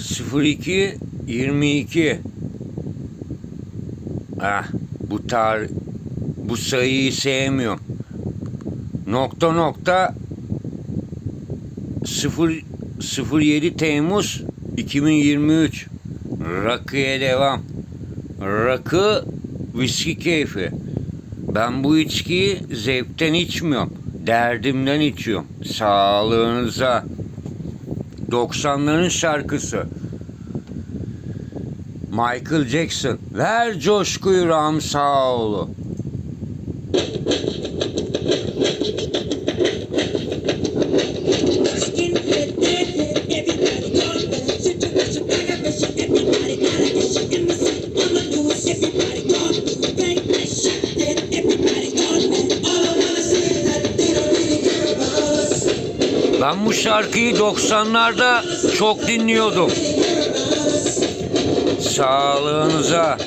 02 22 Ah bu tar bu sayıyı sevmiyorum. Nokta nokta 0 07 Temmuz 2023 Rakıya devam. Rakı viski keyfi. Ben bu içkiyi zevkten içmiyorum. Derdimden içiyorum. Sağlığınıza. 90'ların şarkısı. Michael Jackson. Ver coşkuyu Ram Ben bu şarkıyı 90'larda çok dinliyordum. Sağlığınıza.